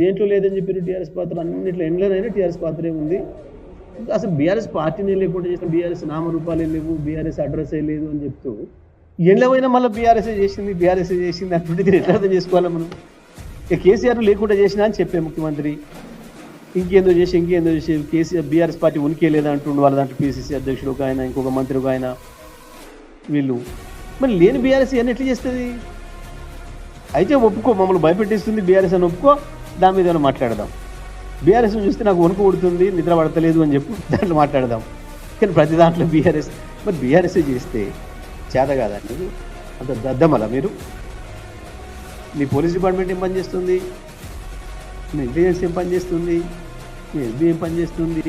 దేంట్లో లేదని చెప్పారు టీఆర్ఎస్ పాత్ర? అన్నింటిలో ఎండ్లోనైనా టీఆర్ఎస్ పాత్రే ఉంది. అసలు బీఆర్ఎస్ పార్టీని లేకుండా చేసిన బీఆర్ఎస్ నామరూపాలే లేవు బీఆర్ఎస్ అడ్రస్ లేదు అని చెప్తూ. ఎండ్లమైనా మళ్ళీ బీఆర్ఎస్ చేసింది? బీఆర్ఎస్ చేసింది? అంటుంటే దీన్ని ఎట్లా అర్థం చేసుకోవాలి మనం? ఇక కేసీఆర్ లేకుండా చేసినా అని చెప్పే ముఖ్యమంత్రి. ఇంకేందో చేసి ఇంకేందో చేసి కేసీఆర్ బీఆర్ఎస్ పార్టీ ఉనికి లేదా అంటుండు వాళ్ళ దాంట్లో పీసీసీ అధ్యక్షుడు ఒక ఆయన ఇంకొక మంత్రి ఒక ఆయన వీళ్ళు. మరి లేని బీఆర్ఎస్ ఇవన్నీ ఎట్లా చేస్తుంది? అయితే ఒప్పుకో మమ్మల్ని భయపెట్టిస్తుంది బీఆర్ఎస్ అని ఒప్పుకో. దాని మీద మాట్లాడదాం. బీఆర్ఎస్ చూస్తే నాకు వణుకు పుడుతుంది నిద్ర పడతలేదు అని చెప్పి దాంట్లో మాట్లాడదాం. కానీ ప్రతి దాంట్లో బీఆర్ఎస్ మరి బీఆర్ఎస్ చేస్తే చేత కాదండి అంత దద్దమల మీరు. మీ పోలీస్ డిపార్ట్మెంట్ ఏం పని చేస్తుంది? మీ ఇంటెలిజెన్స్ ఏం పనిచేస్తుంది మీ ఎస్బీ ఏం పనిచేస్తుంది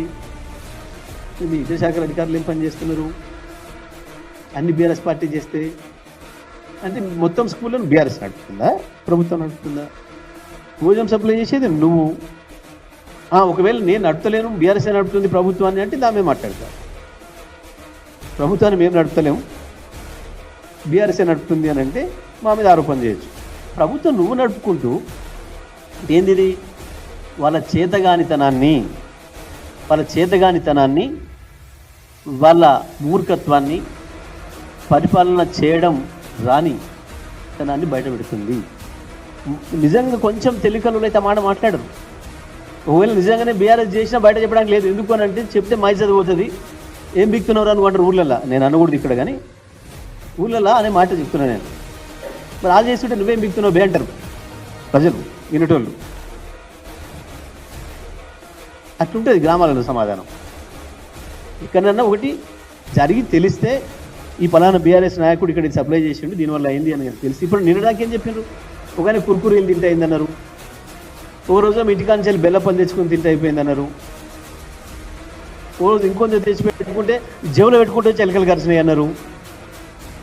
మీ ఇతర శాఖల అధికారులు ఏం పని చేస్తున్నారు? అన్ని బీఆర్ఎస్ పార్టీ చేస్తే అంటే మొత్తం స్కూళ్ళను బీఆర్ఎస్ నడుపుతుందా? ప్రభుత్వం నడుపుతుందా? భోజనం సప్లై చేసేది నువ్వు. ఒకవేళ నేను నడపలేను బీఆర్ఎస్ నడుపుతుంది ప్రభుత్వాన్ని అంటే దాని మేము మాట్లాడతాం. ప్రభుత్వాన్ని మేము నడపలేము బీఆర్ఎస్ నడుపుతుంది అని అంటే మా మీద ఆరోపణ చేయొచ్చు. ప్రభుత్వం నువ్వు నడుపుకుంటూ ఏందిది? వాళ్ళ చేతగానితనాన్ని వాళ్ళ చేతగానితనాన్ని వాళ్ళ మూర్ఖత్వాన్ని పరిపాలన చేయడం రాని తనాన్ని బయటపెడుతుంది. నిజంగా కొంచెం తెలికలు అయితే మాట మాట్లాడరు. ఒకవేళ నిజంగానే బీఆర్ఎస్ చేసినా బయట చెప్పడానికి లేదు. ఎందుకు అని అంటే చెప్తే మై చదిపోతుంది ఏం బిక్తున్నారు అని అంటారు ఊళ్ళల్లో నేను అనకూడదు ఇక్కడ కానీ. ఊళ్ళల్లో అనే మాట చెప్తున్నాను నేను. మరి అది చేస్తుంటే నువ్వేం బిక్కుతున్నావు బే అంటారు. ప్రజలు వినటోళ్ళు. అట్లుంటుంది గ్రామాలలో సమాధానం. ఇక్కడన్నా ఒకటి జరిగి తెలిస్తే ఈ పలానా బీఆర్ఎస్ నాయకుడు ఇక్కడ సప్లై చేసిండు. దీనివల్ల అయింది అని తెలిసి. ఇప్పుడు నిన్నడానికి ఏం చెప్పిండ్రు ఒకనే కుర్కురీలు తింటే అయిందన్నారు ఓ రోజు మీ వెళ్ళి బెల్ల పని తెచ్చుకొని తింటే అయిపోయిందన్నారు. ఓ రోజు ఇంకొంచెం తెచ్చి పెట్టుకుంటే జేబులో పెట్టుకుంటే చిలకలు కరిచినాయి అన్నారు.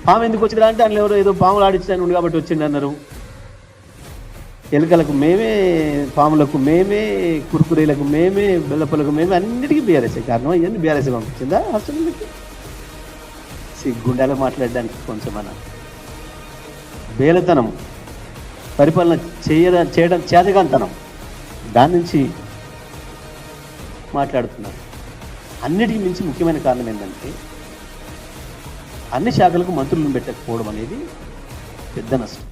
పాము ఎందుకు వచ్చిందా అంటే అందులో ఎవరో ఏదో పాములు ఆడించాను కాబట్టి వచ్చింది అన్నారు. ఎలుకలకు మేమే పాములకు మేమే కురుకురీలకు మేమే బెల్లపలకు మేమే అన్నిటికీ బీఆర్ఎస్ కారణం? ఇవన్నీ బీఆర్ఎస్ పంపించిందా? అసలు సిగ్గుండాలో మాట్లాడడానికి కొంచెం మన బేలతనం పరిపాలన చేయడ చేయడం చేతగాంతనం దాని నుంచి మాట్లాడుతున్నారు. అన్నిటికీ మించి ముఖ్యమైన కారణం ఏంటంటే అన్ని శాఖలకు మంత్రులను పెట్టకపోవడం అనేది పెద్ద నష్టం.